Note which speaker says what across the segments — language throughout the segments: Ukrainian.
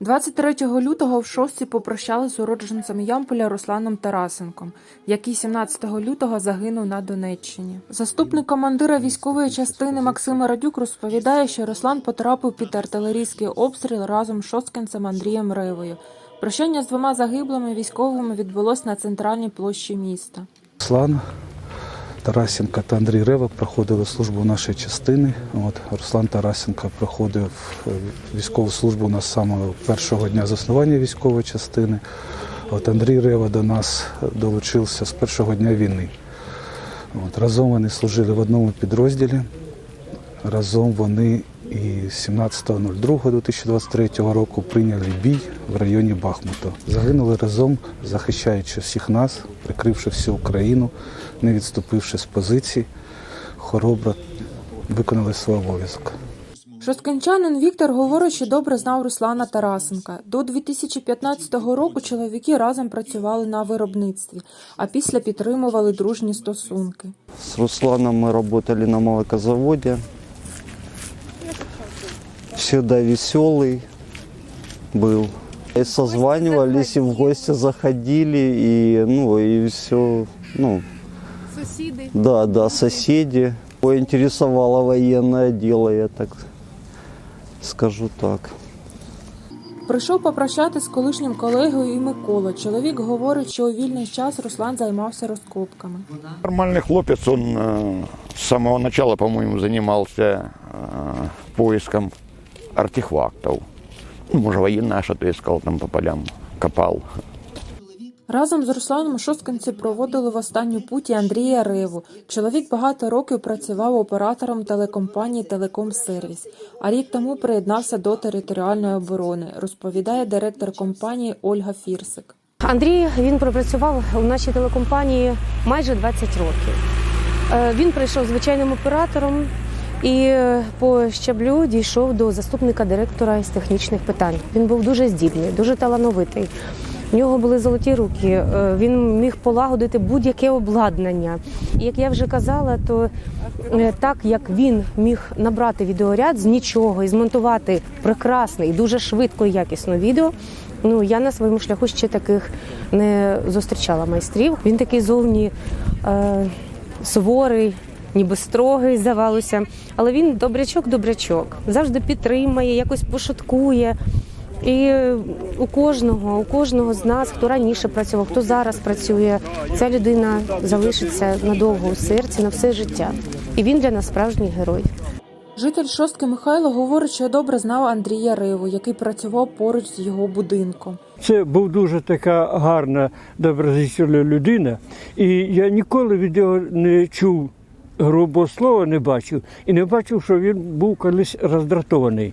Speaker 1: 23 лютого в шостці попрощали з уродженцем Ямполя Русланом Тарасенком, який 17 лютого загинув на Донеччині. Заступник командира військової частини Максим Радюк розповідає, що Руслан потрапив під артилерійський обстріл разом з шосткинцем Андрієм Ревою. Прощання з двома загиблими військовими відбулось на центральній площі міста.
Speaker 2: Руслан Тарасенко та Андрій Рева проходили службу нашої частини. От, Руслан Тарасенко проходив е, військову службу з самого першого дня заснування військової частини. От Андрій Рева до нас долучився з першого дня війни. От, разом вони служили в одному підрозділі. Разом вони і 17.02.2023 року прийняли бій в районі Бахмута. Загинули разом, захищаючи всіх нас, прикривши всю Україну, не відступивши з позицій, хоробро виконали свій обов'язок.
Speaker 1: Шосткинчанин Віктор говорить, що добре знав Руслана Тарасенка. До 2015 року чоловіки разом працювали на виробництві, а після підтримували дружні стосунки.
Speaker 3: С Русланом мы работали на молокозаводе Всегда веселый был. И созванивались, и в гости заходили, и, ну, и все, ну,
Speaker 4: Сусіди.
Speaker 3: да, да, соседи. Его интересовало военное дело, я так скажу так.
Speaker 1: Прийшов попрощати з колишнім колегою і Микола. Чоловік говорить, що у вільний час Руслан займався розкопками.
Speaker 5: Нормальный хлопец, он э, с самого начала, по-моему, занимался э, поиском артефактов. Ну, может, военное что-то искал там по полям, копал.
Speaker 1: Разом з Русланом шосткинці проводили в останню путь і Андрія Реву. Чоловік багато років працював оператором телекомпанії Телекомсервіс, а рік тому приєднався до територіальної оборони, розповідає директор компанії Ольга Фірсик.
Speaker 4: Андрій він пропрацював у нашій телекомпанії майже 20 років. Е, Він прийшов звичайним оператором і е, по щаблю дійшов до заступника директора із технічних питань. Він був дуже здібний, дуже талановитий. У нього були золоті руки. е, Він міг полагодити будь-яке обладнання. І як я вже казала, то е, так як він міг набрати відеоряд з нічого і змонтувати прекрасне і дуже швидко і якісно відео. Ну я на своєму шляху ще таких не зустрічала майстрів. Він такий зовні е, суворий, ніби строгий, здавалося. Але він добрячок-добрячок, завжди підтримає, якось пошуткує. І у кожного, у кожного з нас, хто раніше працював, хто зараз працює, ця людина залишиться надовго у серці на все життя. І він для нас справжній герой.
Speaker 1: Житель шостки Михайло говорить, що добре знав Андрія Реву, який працював поруч з його будинком.
Speaker 6: Це був дуже така гарна, доброзичлива людина, і я ніколи від нього не чув грубого слова, не бачив, і не бачив, що він був колись роздратований.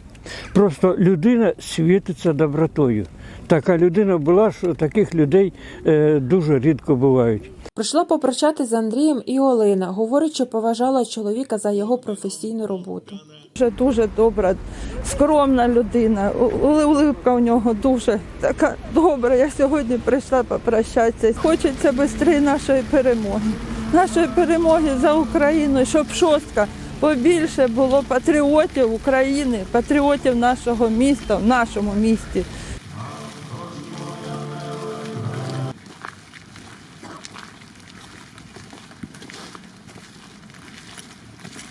Speaker 6: Просто людина світиться добротою. Така людина була, що таких людей е, дуже рідко бувають.
Speaker 1: Прийшла попрощатись з Андрієм і Олена. Говорить, що поважала чоловіка за його професійну роботу.
Speaker 7: Дуже дуже добра, скромна людина. Улипка у нього дуже така добра. Я сьогодні прийшла попрощатися. Хочеться швидше нашої перемоги. Нашої перемоги за Україну, щоб шостка побільше було патріотів України, патріотів нашого міста, в нашому місті.